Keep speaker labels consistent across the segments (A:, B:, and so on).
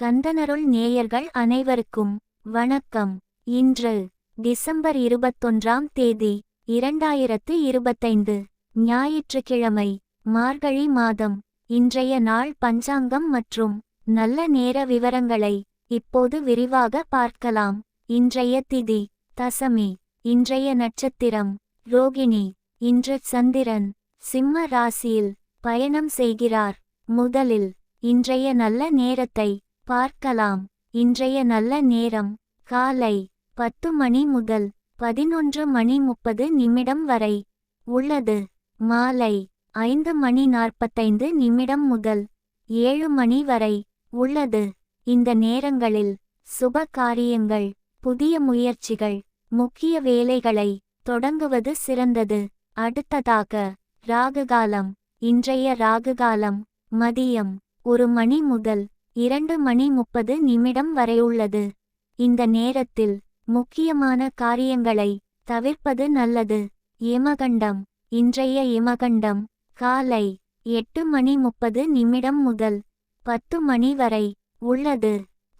A: கந்தனருள் நேயர்கள் அனைவருக்கும் வணக்கம். இன்று டிசம்பர் இருபத்தொன்றாம் தேதி இரண்டாயிரத்து இருபத்தைந்து ஞாயிற்றுக்கிழமை மார்கழி மாதம். இன்றைய நாள் பஞ்சாங்கம் மற்றும் நல்ல நேர விவரங்களை இப்போது விரிவாக பார்க்கலாம். இன்றைய திதி தசமி. இன்றைய நட்சத்திரம் ரோகிணி. இன்று சந்திரன் சிம்ம ராசியில் பயணம் செய்கிறார். முதலில் இன்றைய நல்ல நேரத்தை பார்க்கலாம். இன்றைய நல்ல நேரம் காலை பத்து மணி முதல் பதினொன்று மணி முப்பது நிமிடம் வரை. உள்ளது. மாலை ஐந்து மணி நாற்பத்தைந்து நிமிடம் முதல் ஏழு மணி வரை. உள்ளது. இந்த நேரங்களில் சுப காரியங்கள் புதிய முயற்சிகள் முக்கிய வேலைகளை தொடங்குவது சிறந்தது. அடுத்ததாக ராகுகாலம். இன்றைய ராகுகாலம் மதியம் ஒரு மணி முதல் இரண்டு மணி முப்பது நிமிடம் வரை உள்ளது இந்த நேரத்தில் முக்கியமான காரியங்களை தவிர்ப்பது நல்லது. இமகண்டம் இன்றைய இமகண்டம் காலை எட்டு மணி முப்பது நிமிடம் முதல் பத்து மணி வரை உள்ளது.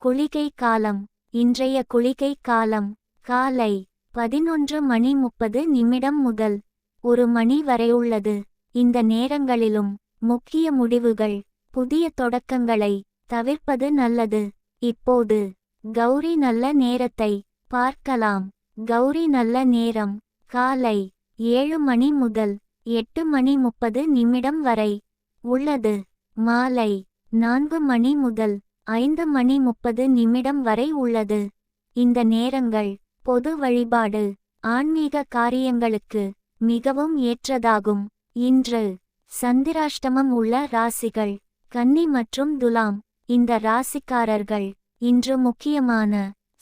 A: குளிகை காலம். இன்றைய குளிகை காலம். காலை பதினொன்று மணி முப்பது நிமிடம் முதல் ஒரு மணி வரை உள்ளது இந்த நேரங்களிலும் முக்கிய முடிவுகள் புதிய தொடக்கங்களை தவிர்ப்பது நல்லது. இப்போது கௌரி நல்ல நேரத்தை பார்க்கலாம். கௌரி நல்ல நேரம் காலை ஏழு மணி முதல் எட்டு மணி முப்பது நிமிடம் வரை உள்ளது. மாலை நான்கு மணி முதல் ஐந்து மணி முப்பது நிமிடம் வரை உள்ளது. இந்த நேரங்கள் பொது வழிபாடு ஆன்மீக காரியங்களுக்கு மிகவும் ஏற்றதாகும். இன்று சந்திராஷ்டமம் உள்ள ராசிகள் கன்னி மற்றும் துலாம் இந்த ராசிக்காரர்கள் இன்று முக்கியமான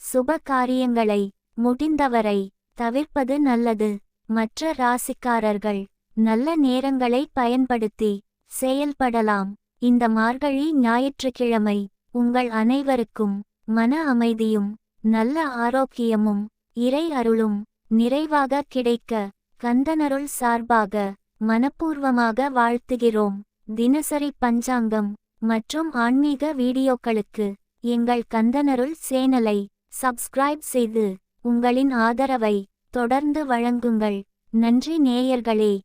A: சுப காரியங்களை முடிந்தவரை தவிர்ப்பது நல்லது. மற்ற ராசிக்காரர்கள் நல்ல நேரங்களை பயன்படுத்தி செயல்படலாம். இந்த மார்கழி ஞாயிற்றுக்கிழமை உங்கள் அனைவருக்கும் மன அமைதியும் நல்ல ஆரோக்கியமும் இறை அருளும் நிறைவாக கிடைக்க கந்தனருள் சார்பாக மனப்பூர்வமாக வாழ்த்துகிறோம். தினசரி பஞ்சாங்கம் மற்றும் ஆன்மீக வீடியோக்களுக்கு எங்கள் கந்தனருள் சேனலை சப்ஸ்கிரைப் செய்து உங்களின் ஆதரவை தொடர்ந்து வழங்குங்கள். நன்றி நேயர்களே.